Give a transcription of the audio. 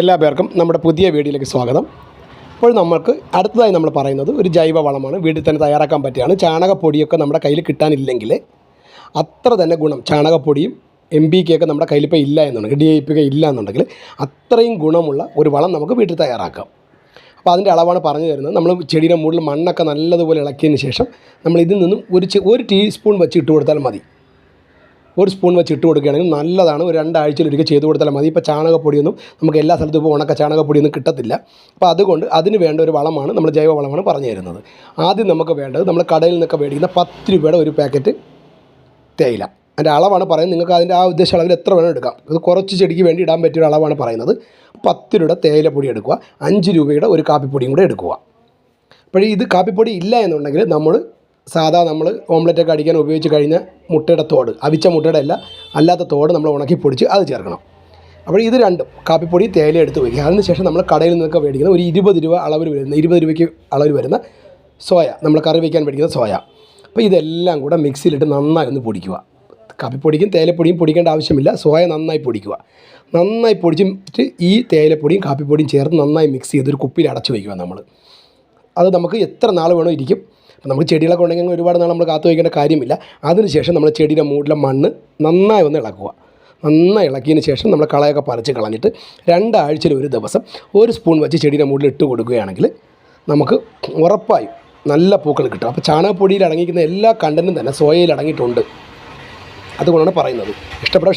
എല്ലാ പേർക്കും നമ്മുടെ പുതിയ വീഡിയോയിലേക്ക് സ്വാഗതം. അപ്പോൾ നമ്മൾക്ക് അടുത്തതായി നമ്മൾ പറയുന്നത് ഒരു ജൈവ വളമാണ്. വീട്ടിൽ തന്നെ തയ്യാറാക്കാൻ പറ്റിയാണ്. ചാണകപ്പൊടിയൊക്കെ നമ്മുടെ കയ്യിൽ കിട്ടാനില്ലെങ്കിൽ അത്ര തന്നെ ഗുണം. ചാണകപ്പൊടിയും എം ബി ഒക്കെ നമ്മുടെ കയ്യിലിപ്പോൾ ഇല്ല എന്നുണ്ടെങ്കിൽ ഡി ഐ പി ഒക്കെ ഇല്ല എന്നുണ്ടെങ്കിൽ അത്രയും ഗുണമുള്ള ഒരു വളം നമുക്ക് വീട്ടിൽ തയ്യാറാക്കാം. അപ്പോൾ അതിന്റെ അളവാണ് പറഞ്ഞു തരുന്നത്. നമ്മൾ ചെടിയുടെ മുകളിൽ മണ്ണൊക്കെ നല്ലതുപോലെ ഇളക്കിയതിന് ശേഷം നമ്മൾ ഇതിൽ നിന്നും ഒരു ഒരു ടീസ്പൂൺ വെച്ച് ഇട്ട് കൊടുത്താൽ മതി. ഒരു സ്പൂൺ വെച്ച് ഇട്ട് കൊടുക്കുകയാണെങ്കിൽ നല്ലതാണ്. ഒരു രണ്ടാഴ്ചയിൽ ഒരിക്കൽ ചെയ്ത് കൊടുത്താൽ മതി. ഇപ്പോൾ ചാണകപ്പൊടിയൊന്നും നമുക്ക് എല്ലാ സ്ഥലത്തും ഇപ്പോൾ ഉണക്ക ചാണകപ്പൊടിയൊന്നും കിട്ടത്തില്ല. അപ്പോൾ അതുകൊണ്ട് അതിന് വേണ്ട ഒരു വളമാണ് നമ്മൾ ജൈവ വളമാണ് പറഞ്ഞു തരുന്നത്. ആദ്യം നമുക്ക് വേണ്ടത് നമ്മൾ കടയിൽ നിന്നൊക്കെ മേടിക്കുന്ന പത്ത് രൂപയുടെ ഒരു പാക്കറ്റ് തേയില. അതിന്റെ അളവാണ് പറയുന്നത്. നിങ്ങൾക്ക് അതിന്റെ ആ ഉദ്ദേശ അളവിൽ എത്ര വേണം എടുക്കാം. അത് കുറച്ച് ചെടിക്ക് വേണ്ടി ഇടാൻ പറ്റിയ ഒരു അളവാണ് പറയുന്നത്. പത്ത് രൂപയുടെ തേയിലപ്പൊടി എടുക്കുക. അഞ്ച് രൂപയുടെ ഒരു കാപ്പിപ്പൊടിയും കൂടെ എടുക്കുക. അപ്പോൾ ഇത് കാപ്പിപ്പൊടി ഇല്ല എന്നുണ്ടെങ്കിൽ നമ്മൾ സാധാ നമ്മൾ ഓംലെറ്റൊക്കെ അടിക്കാൻ ഉപയോഗിച്ച് കഴിഞ്ഞ മുട്ടയുടെ തോട് അവിച്ച മുട്ടയുടെ അല്ല അല്ലാത്ത തോട് നമ്മൾ ഉണക്കി പൊടിച്ച് അത് ചേർക്കണം. അപ്പോൾ ഇത് രണ്ടും കാപ്പിപ്പൊടി തേയില എടുത്ത് വയ്ക്കുക അതിന് ശേഷം നമ്മൾ കടയിൽ നിന്നൊക്കെ മേടിക്കുന്ന ഒരു ഇരുപത് രൂപ അളവിൽ വരുന്ന ഇരുപത് രൂപയ്ക്ക് അളവിൽ വരുന്ന സോയ നമ്മൾ കറി വയ്ക്കാൻ മേടിക്കുന്ന സോയ. അപ്പോൾ ഇതെല്ലാം കൂടെ മിക്സിയിലിട്ട് നന്നായി ഒന്ന് പൊടിക്കുക. കാപ്പിപ്പൊടിക്കും തേയിലപ്പൊടിയും പൊടിക്കേണ്ട ആവശ്യമില്ല. സോയ നന്നായി പൊടിക്കുക. നന്നായി പൊടിച്ചിട്ട് ഈ തേയിലപ്പൊടിയും കാപ്പിപ്പൊടിയും ചേർത്ത് നന്നായി മിക്സ് ചെയ്ത് ഒരു കുപ്പിയിൽ അടച്ചു വയ്ക്കുക നമ്മൾ. അത് നമുക്ക് എത്ര നാൾ വേണോ ഇരിക്കും. അപ്പം നമുക്ക് ചെടികളൊക്കെ ഉണ്ടെങ്കിൽ ഒരുപാട് നാൾ നമ്മൾ കാത്തു വയ്ക്കേണ്ട കാര്യമില്ല. അതിനുശേഷം നമ്മൾ ചെടിയുടെ മൂടിലെ മണ്ണ് നന്നായി ഒന്ന് ഇളക്കുക. നന്നായി ഇളക്കിയതിന് ശേഷം നമ്മൾ കളയൊക്കെ പറിച്ച് കളഞ്ഞിട്ട് രണ്ടാഴ്ചയിൽ ഒരു ദിവസം ഒരു സ്പൂൺ വെച്ച് ചെടിയുടെ മൂടിൽ ഇട്ട് കൊടുക്കുകയാണെങ്കിൽ നമുക്ക് ഉറപ്പായും നല്ല പൂക്കൾ കിട്ടും. അപ്പോൾ ചാണകപ്പൊടിയിൽ അടങ്ങിയിരിക്കുന്ന എല്ലാ കണ്ടന്റും തന്നെ സോയയിൽ അടങ്ങിയിട്ടുണ്ട്. അതുകൊണ്ടാണ് പറയുന്നത്. ഇഷ്ടപ്പെട്ട